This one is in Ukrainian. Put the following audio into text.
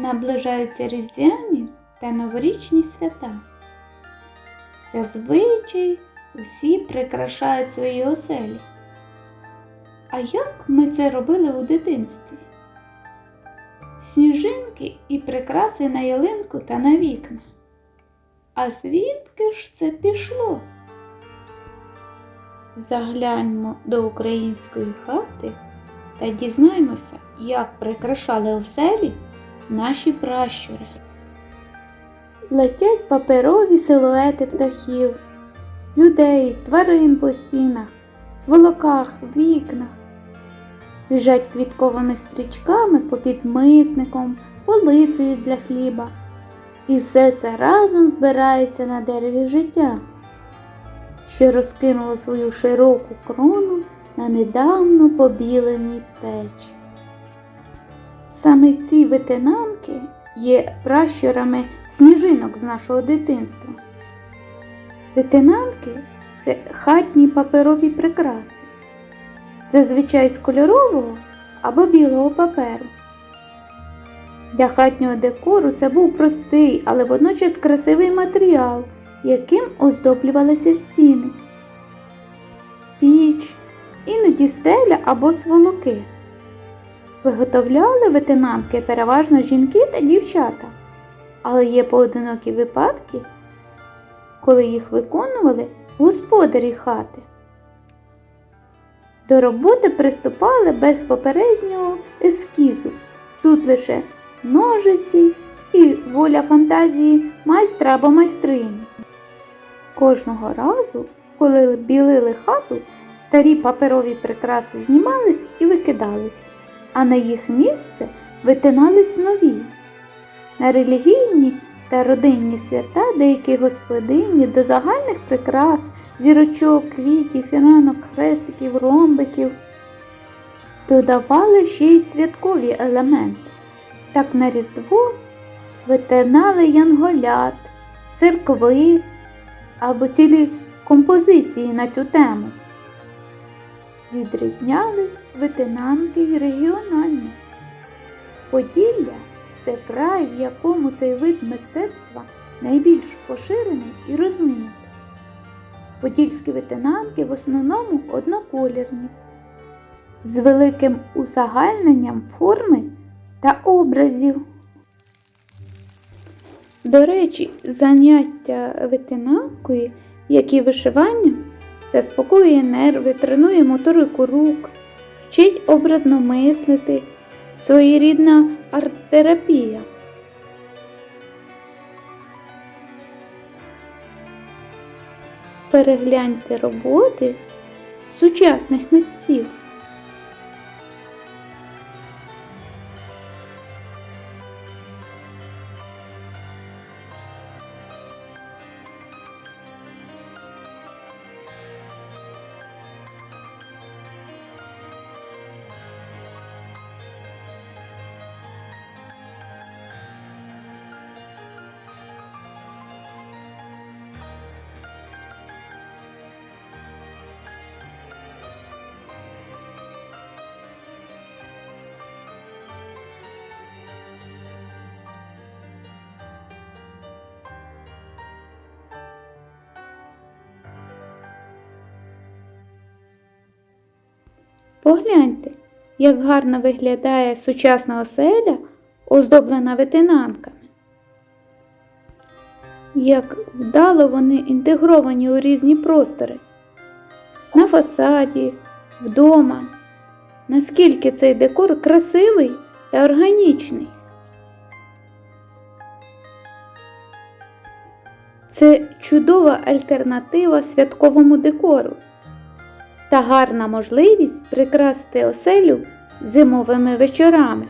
наближаються різдвяні та новорічні свята. Зазвичай усі прикрашають свої оселі. А як ми це робили у дитинстві? Сніжинки і прикраси на ялинку та на вікна. А звідки ж це пішло? Загляньмо до української хати та дізнаємося, як прикрашали оселі наші пращури. Летять паперові силуети птахів, людей, тварин по стінах, сволоках, вікнах. Біжать квітковими стрічками по підмисником, полицею для хліба. І все це разом збирається на дереві життя, що розкинуло свою широку крону на недавно побіленій печі. Саме ці витинанки є пращурами сніжинок з нашого дитинства. Витинанки це хатні паперові прикраси, зазвичай з кольорового або білого паперу. Для хатнього декору це був простий, але водночас красивий матеріал, яким оздоблювалися стіни, піч, іноді стеля або сволоки. Виготовляли ветенанки переважно жінки та дівчата, але є поодинокі випадки, коли їх виконували господарі хати. До роботи приступали без попереднього ескізу. Тут лише ножиці і воля фантазії майстра або майстрині. Кожного разу, коли білили хату, старі паперові прикраси знімались і викидались, а на їх місце витинались нові. На релігійні та родинні свята деякі господині до загальних прикрас, зірочок, квітів, фіранок, хрестиків, ромбиків додавали ще й святкові елементи. Так на Різдво витинали янголят, церкви або цілі композиції на цю тему. Відрізнялись витинанки й регіонально. Поділля це край, в якому цей вид мистецтва найбільш поширений і розвинутий. Подільські витинанки в основному одноколірні, з великим узагальненням форми та образів. До речі, заняття витинанкою, як і вишиванням, заспокоює нерви, тренує моторику рук, вчить образно мислити, своєрідна арт-терапія. Перегляньте роботи сучасних митців. Погляньте, як гарно виглядає сучасна оселя, оздоблена витинанками. Як вдало вони інтегровані у різні простори. На фасаді, вдома. Наскільки цей декор красивий та органічний. Це чудова альтернатива святковому декору та гарна можливість прикрасити оселю зимовими вечорами.